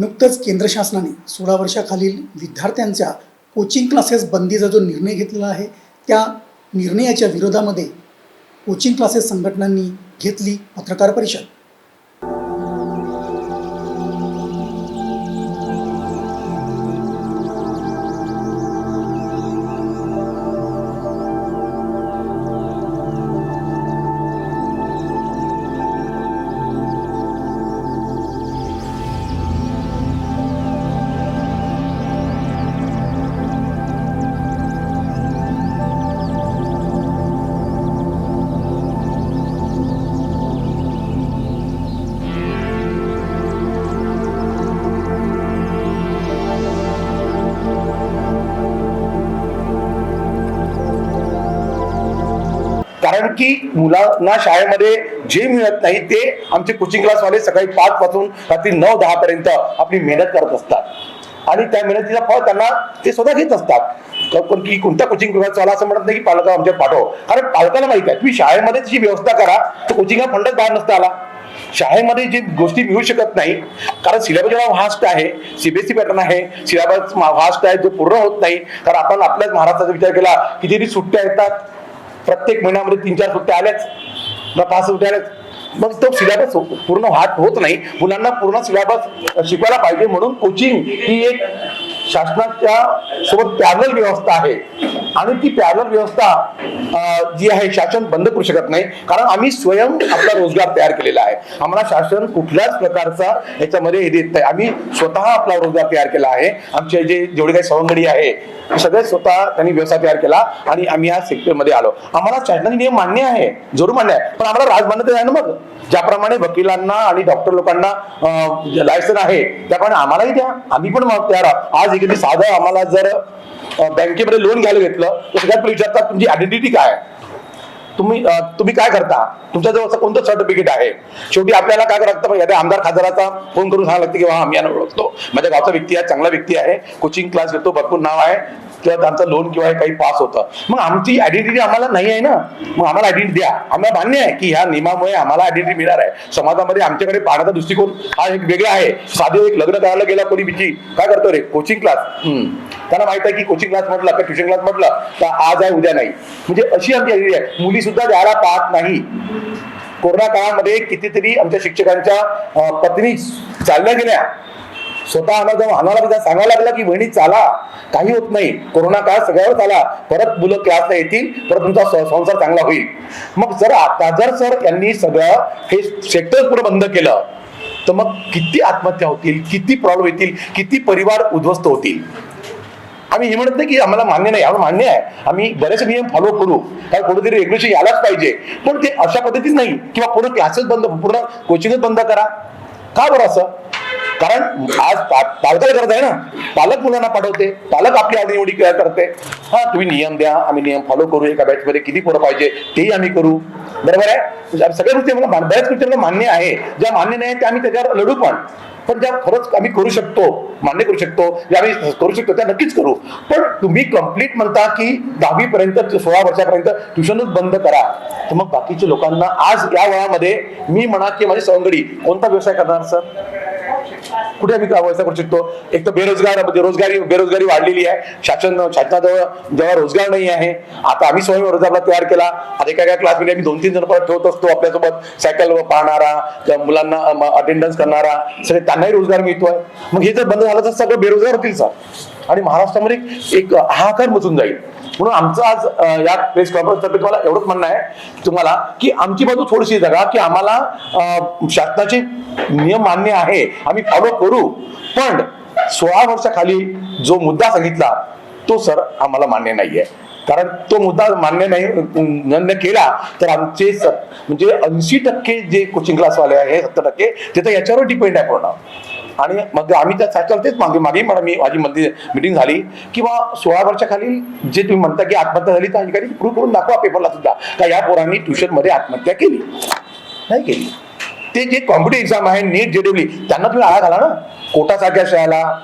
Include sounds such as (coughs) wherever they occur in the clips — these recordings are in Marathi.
नुकतंच केंद्र शासनाने सोळा वर्षाखालील विद्यार्थ्यांच्या कोचिंग क्लासेस बंदीचा जो निर्णय घेतलेला आहे त्या निर्णयाच्या विरोधामध्ये कोचिंग क्लासेस संघटनांनी घेतली पत्रकार परिषद. कारण की मुलांना शाळेमध्ये जे मिळत नाही ते आमचे कोचिंग क्लासवाले सकाळी पाच पासून रात्री नऊ दहा पर्यंत आपली मेहनत करत असतात. आणि त्या मेहनतीचा फळ त्यांना ते स्वतः घेत असतात. पण की कोणत्या कोचिंग क्लासवाला असं म्हणत नाही की पालका आमच्या पाठव. कारण पालकाला माहीत आहे तुम्ही शाळेमध्ये जी व्यवस्था करा तर कोचिंगला फंडच बाहेर नसता आला. शाळेमध्ये जे गोष्टी मिळू शकत नाही कारण सिलेबस जेव्हा व्हास्ट आहे सीबीएसई पॅटर्न आहे सिलेबस व्हास्ट आहे जो पूर्ण होत नाही कारण आपण आपल्याच महाराष्ट्राचा विचार केला किती सुट्ट्या येतात. प्रत्येक महिन्यामध्ये तीन चार सुट्ट्या आल्याच. मग पाच सुट्ट्या आल्याच. मग तो सिलेबस पूर्ण हात होत नाही. मुलांना पूर्ण सिलेबस शिकवायला पाहिजे म्हणून कोचिंग ही एक शासनाच्या सोबत पॅरल व्यवस्था आहे. आणि ती पॅरल व्यवस्था जी आहे शासन बंद करू शकत नाही. कारण आम्ही स्वयं आपला रोजगार तयार केलेला आहे. आम्हाला शासन कुठल्याच प्रकारचा याच्यामध्ये हे देत नाही. आम्ही स्वतः आपला रोजगार तयार केला आहे. आमचे जे जेवढे काही सवंगडी आहे सगळे स्वतः त्यांनी व्यवसाय तयार केला आणि आम्ही या सेक्टरमध्ये आलो. आम्हाला शासनाने नियम मान्य आहे. जरूर मान्य आहे. पण आम्हाला राजमान्यता आहे ना मग? ज्याप्रमाणे वकिलांना आणि डॉक्टर लोकांना लायसन आहे त्याप्रमाणे आम्हालाही द्या. आम्ही पण मग तयार आहोत. आज एखादी साधं आम्हाला जर बँकेमध्ये लोन घ्यायला घेतलं तर सगळ्यात पहिले विचारतात तुमची आयडेंटिटी काय आहे? तुम्ही तुम्ही काय करता? तुमच्याजवळ असं कोणतं सर्टिफिकेट आहे? शेवटी आपल्याला काय करावं लागतं? एखाद्या आमदार खासदाराचा फोन करून सांगावं लागतं की हा आम्ही यांना ओळखतो. माझ्या गावचा व्यक्ती आहे चांगला व्यक्ती आहे कोचिंग क्लास घेतो भरपूर नाव आहे. किंवा त्यांचं लोन किंवा काही पास होतं. मग आमची आयडेंटिटी आम्हाला नाही आहे ना. मग आम्हाला आयडेंटिटी द्या. आम्हाला मान्य आहे की ह्या नियमामुळे आम्हाला आयडेंटिटी मिळणार आहे. समाजामध्ये आमच्याकडे पाहण्याचा दृष्टिकोन हा एक वेगळा आहे. साधे एक लग्न करायला गेला कोणी बिची काय करतो रे? कोचिंग क्लास त्यांना माहीत आहे की कोचिंग क्लास म्हटलं का ट्युशन क्लास म्हटलं तर आज आहे उद्या नाही. म्हणजे अशी आमची आयडेंटिटी आहे. मुली सुद्धा द्यायला पाहत नाही. कोरोना काळामध्ये कितीतरी आमच्या शिक्षकांच्या पत्नी चालल्या गेल्या. स्वतः आम्हाला जाऊन आम्हाला एकदा सांगायला लागला की बहिणी चाला. काही होत नाही. कोरोना काळ सगळ्यावर चाला परत मुलं क्लासला येतील. परत तुमचा संसार चांगला होईल. मग जर आता जर सर त्यांनी सगळं हे सेक्टर पुढे बंद केलं तर मग किती आत्महत्या होतील? किती प्रॉब्लेम येतील किती परिवार उद्ध्वस्त होतील? आम्ही हे म्हणत नाही की आम्हाला मान्य नाही. आम्हाला मान्य आहे. आम्ही बरेच नियम फॉलो करू. काय कुठेतरी रेग्युलेशन यायलाच पाहिजे. पण ते अशा पद्धतीत नाही. किंवा पूर्ण क्लासेस बंद पूर्ण कोचिंगच बंद करा. का बरं असं? कारण आज पा- पालकाला करत आहे ना. पालक मुलांना पाठवते. पालक आपली आवडीनिवडी काय करते. हा तुम्ही नियम द्या. आम्ही नियम फॉलो करू एका बॅच मध्ये किती पोरं पाहिजे तेही आम्ही करू. बरोबर आहे? सगळ्या गोष्टी मला बऱ्याच गोष्टी मला मान्य आहे. ज्या मान्य नाही त्या आम्ही त्याच्यावर लढू पण. पण ज्या खरंच आम्ही करू शकतो मान्य करू शकतो ज्या आम्ही करू शकतो त्या नक्कीच करू. पण तुम्ही कंप्लीट म्हणता की दहावी पर्यंत सोळा वर्षापर्यंत ट्युशनच बंद करा. तर मग बाकीच्या लोकांना आज या वयामध्ये मी म्हणा की माझी सवंगडी कोणता व्यवसाय करणार सर? कुठे आम्ही काय करू शकतो? एक तर बेरोजगार रोजगारी बेरोजगारी वाढलेली आहे. शासन शासनाजवळ जेव्हा रोजगार नाही आहे आता आम्ही स्वयं रोजगारला तयार केला. आता एका एका क्लासमध्ये आम्ही दोन तीन जण परत ठेवत असतो आपल्यासोबत. सायकल पाहणारा किंवा मुलांना अटेंडन्स करणारा. सगळे त्यांनाही रोजगार मिळतोय. मग हे जर बंद झालं तर सगळं बेरोजगार होतील सर आणि महाराष्ट्रामध्ये एक हाहाकार मचून जाईल. म्हणून आमचं आज या प्रेस कॉन्फरन्स तर्फे तुम्हाला एवढंच म्हणणं आहे तुम्हाला की आमची बाजू थोडीशी जगा की आम्हाला शासनाचे नियम मान्य आहे आम्ही फॉलो करू. पण सोळा वर्षाखाली जो मुद्दा सांगितला तो सर आम्हाला मान्य नाहीये. कारण तो मुद्दा मान्य नाही मान्य केला तर आमचे स- म्हणजे ऐंशी टक्के जे कोचिंग क्लासवाले आहे सत्तर टक्के ते तर याच्यावर डिपेंड आहे पूर्ण. आणि मग आम्ही त्या सायकल तेच मागे मागे मला मी माझी मध्ये मिटिंग झाली. किंवा सोळा वर्षाखालील जे तुम्ही म्हणता की आत्महत्या झाली त्या ठिकाणी प्रूव्ह करून दाखवा पेपरला सुद्धा. का या पोरांनी ट्युशनमध्ये आत्महत्या केली? नाही केली. ते जे कॉम्पिटेटिव्ह एक्झाम आहे नीट जेडब्ल्यू त्यांना तुम्ही आळा घाला ना. कोटासारख्या शाळेला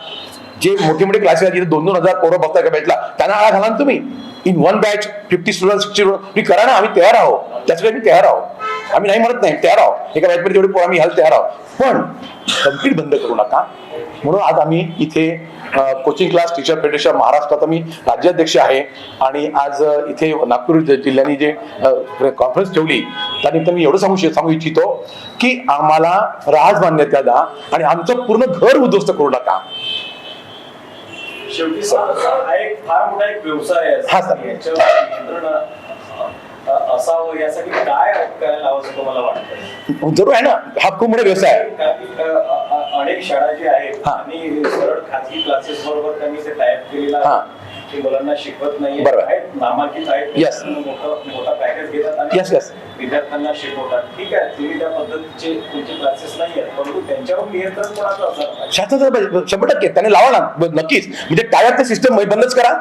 जे मोठे मोठे क्लासेस आहेत जिथे दोन दोन हजार पोरं बघता का त्यांना आळा घाला ना तुम्ही. In one batch fifty student sixty तुम्ही करा ना आम्ही तयार आहोत. त्यासाठी आम्ही तयार आहोत. आम्ही नाही म्हणत नाही तयार आहोत. एका बॅचमध्ये जेवढे पोरं आम्ही ह्याला तयार आहोत. पण कंप्लीट बंद करू नका. म्हणून आज आम्ही इथे कोचिंग क्लास टीचर फेडरेशन महाराष्ट्रात मी राज्याध्यक्ष आहे. आणि आज इथे नागपूर जिल्ह्याने जे कॉन्फरन्स ठेवली त्यानिमित्त मी एवढं सांगू सांगू इच्छितो की आम्हाला राज मान्यता द्या आणि आमचं पूर्ण घर उद्ध्वस्त करू नका. शेवटी हा एक फार मोठा एक व्यवसाय आहे. हा, असावं यासाठी काय करायला हवं असं तुम्हाला वाटतं जरूर आहे ना. हा खूप मोठा व्यवसाय अनेक शाळा ज्या आहेत हा. आणि सरळ खाजगी क्लासेस बरोबर त्यांनी ते टाईप केलेला हा. आहे ते मुलांना शिकवत नाही बरोबर. आहेत नामांकित आहेत Yes. मोठं मोठा पॅकेज घेतात आणि Yes, yes. विद्यार्थ्यांना शिकवतात. ठीक आहे तुम्ही त्या पद्धतीचे तुमचे क्लासेस नाही आहेत परंतु त्यांच्यावर नियंत्रण कोणाचं असणार? पाहिजे? शासनाचं पाहिजे. शंभर टक्के. त्याने लावा ना. नक्कीच. म्हणजे टायरचं सिस्टम बंदच करा.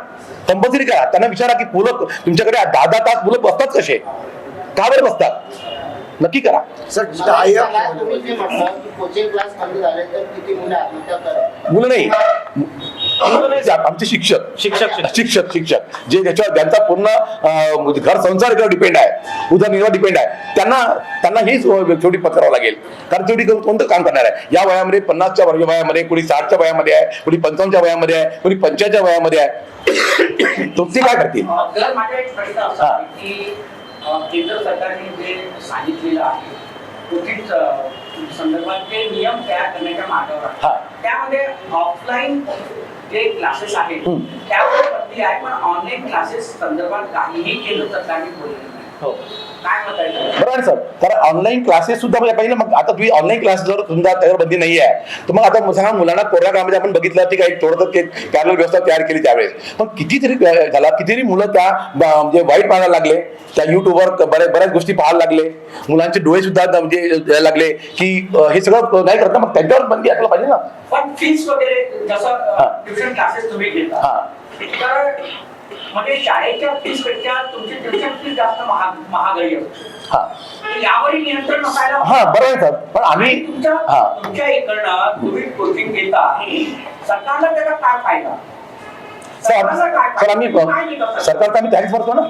कंपल्सरी करा. त्यांना विचारा की मुलं तुमच्याकडे दहा दहा तास मुलं बसतात कसे? का बरं बसतात? नक्की करा. सर टायअप तुम्ही जे म्हटलं की कोचिंग क्लास बंद झाले तर किती मुले आत्महत्या करतात मुलं नाही. आमचे शिक्षक. शिक्षक शिक्षक. शिक्षक जे ज्याच्यावर त्यांचा पूर्ण घर संसार डिपेंड आहे उदरनिर्वाह डिपेंड आहे त्यांना त्यांना हीच शेवटी पत्करावं लागेल. कारण शेवटी कोण- कोणतं काम करणार आहे? या वयामध्ये पन्नासच्या वर्ग- वयामध्ये कोणी साठच्या वयामध्ये आहे कोणी पंचावन्नच्या वयामध्ये आहे कोणी पंच्याच्या वयामध्ये आहे. (coughs) तो ते काय करतील? तर माझा एक प्रश्न असा आहे की अ, केंद्र सरकारने जे सांगितलेलं आहे कोचिंग संदर्भात जे नियम तयार करण्याच्या मार्गावर हा. आहे त्यामध्ये ऑफलाईन जे क्लासेस आहेत. त्यावर बंदी आहे पण ऑनलाईन क्लासेस संदर्भात काहीही केंद्र सरकारने बोललेलं नाही काय मत आहे तुमचं? बरोबर सर. कारण ऑनलाईन क्लासेस सुद्धा म्हणजे पाहिजे मग आता तुम्ही ऑनलाईन क्लास जर समजा त्यावर बंदी नाही आहे तर मग आता सांगा मुलांना कोरोना काळामध्ये आपण बघितलं की काही थोडं ते पॅरल व्यवस्था तयार केली त्यावेळेस. पण कितीतरी झाला कितीतरी मुलं त्या म्हणजे वाईट पाहायला लागले. त्या युट्यूबवर बऱ्याच बऱ्याच गोष्टी पाहायला लागले. मुलांचे डोळे सुद्धा म्हणजे लागले की हे सगळं नाही करत मग त्यांच्यावर बंदी असलं पाहिजे ना. पण फीस वगैरे. जसं ट्युशन क्लासेस तुम्ही घेता हा. तर म्हणजे शाळेच्या फीसपेक्षा तुमची ट्युशन फीस जास्त महाग महागडी हा. यावरही नियंत्रण नसायला हा बरोबर आहे सर पण आम्ही तुमच्या हा. तुमच्या इकडनं तुम्ही कोचिंग घेता सरकारला त्याचा काय फायदा? सर सरकारला काय सर आम्ही? सरकारचा आम्ही टॅक्स भरतो ना.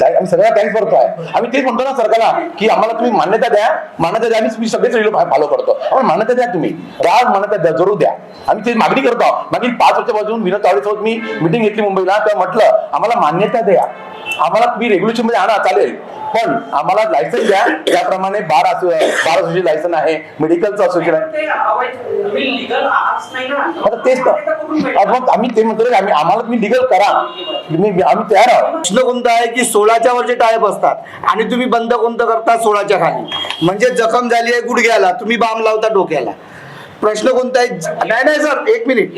आम्ही सगळ्या थँक्स करतो आहे आम्ही तेच म्हणतो ना सरकारला की आम्हाला तुम्ही मान्यता द्या. मान्यता द्या आम्ही सगळेच फॉलो करतो. आम्हाला मान्यता द्या तुम्ही. राज मान्यता द्या जरूर द्या. आम्ही ते मागणी करतो. मागील पाच वर्षापासून विनोद तावडेसोबत मी मिटिंग घेतली मुंबईला. तेव्हा म्हटलं आम्हाला मान्यता द्या. आम्हाला तुम्ही रेग्युलेशनमध्ये आणा चालेल. पण आम्हाला लायसन्स द्या. त्याप्रमाणे बार असो बार असोसिएशन लायसन आहे मेडिकलचं ना? आता तेच तर. मग आम्ही ते म्हणतो आम्ही आम्हाला तुम्ही लिगल करा. तुम्ही- आम्ही तयार आहोत. प्रश्न कोणता आहे की सोळाच्या वरचे टायप असतात आणि तुम्ही बंद कोणतं करता सोळाच्या खाली? म्हणजे जखम झाली आहे गुडघ्याला. तुम्ही बाम लावता डोक्याला. प्रश्न कोणता आहे? नाही नाही सर एक मिनिट.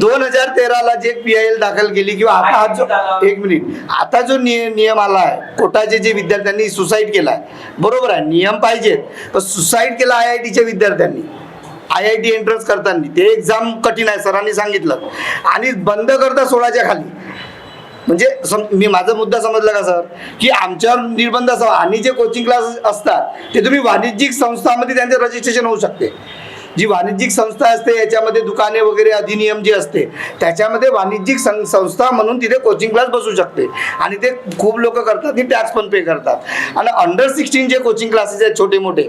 दोन हजार तेराला जे पी आय एल दाखल केली किंवा आता हा जो एक मिनिट. आता जो नियम आला आहे कोटाचे जे विद्यार्थ्यांनी सुसाईड केलाय बरोबर आहे नियम पाहिजेत. पण सुसाईड केला आय आय टीच्या विद्यार्थ्यांनी आय आय टी एंट्रन्स करताना. ते एक्झाम कठीण आहे सरांनी सांगितलं. आणि बंद करता सोळाच्या खाली. म्हणजे सम- मी माझा मुद्दा समजला का सर? की आमच्यावर निर्बंध असावा. आणि जे कोचिंग क्लास असतात ते तुम्ही वाणिज्यिक संस्थांमध्ये त्यांचे रजिस्ट्रेशन होऊ शकते. जी वाणिज्यिक संस्था असते याच्यामध्ये दुकाने वगैरे अधिनियम जे असते त्याच्यामध्ये वाणिज्यिक सं- संस्था म्हणून तिथे कोचिंग क्लास बसू शकते. आणि ते खूप लोक करतात ती टॅक्स पण पे करतात. आणि अंडर सिक्स्टीन जे कोचिंग क्लासेस आहेत छोटे मोठे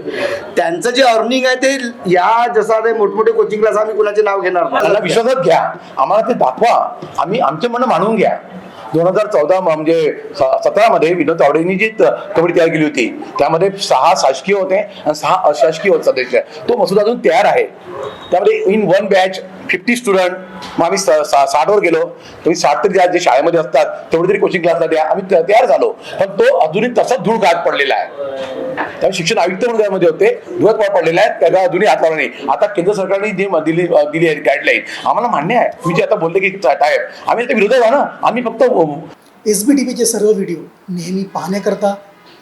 त्यांचं जे अर्निंग आहे ते या जसा ते मोठमोठे कोचिंग क्लास आम्ही कुणाचे नाव घेणार विश्वासात घ्या. आम्हाला ते दाखवा. आम्ही आमचे मन मानून घ्या. दोन हजार चौदा म्हणजे सतरा मध्ये विनोद तावडेंनी जी त- कमिटी तयार केली होती त्यामध्ये सहा शासकीय होते आणि सहा अशासकीय होते सदस्य. तो मसुदा अजून तयार आहे. त्यामध्ये in one batch fifty student मग आम्ही स- सा- साठवर गेलो. तुम्ही साठ तरी जे शाळेमध्ये असतात तेवढे तरी कोचिंग क्लासला द्या. आम्ही तयार झालो. पण तो अजूनही तसाच धूळ गाठ पडलेला आहे. त्यामुळे शिक्षण आयुक्त म्हणून त्यामध्ये होते धुळत पडलेला आहे त्याला अजूनही हात लावला नाही. आता केंद्र सरकारने जे दिली दिली आहे गाईडलाईन आम्हाला मान्य आहे. मी जे आता बोलले की टायप आम्ही ते विरोधात आहे ना. आम्ही फक्त एस बी टी व्हीचे सर्व व्हिडिओ नेहमी पाहण्याकरता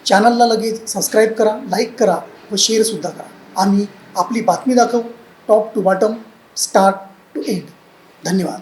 चॅनलला लगेच सबस्क्राईब करा लाईक करा व शेअरसुद्धा करा. आम्ही आपली बातमी दाखवू. Top to bottom start to end धन्यवाद.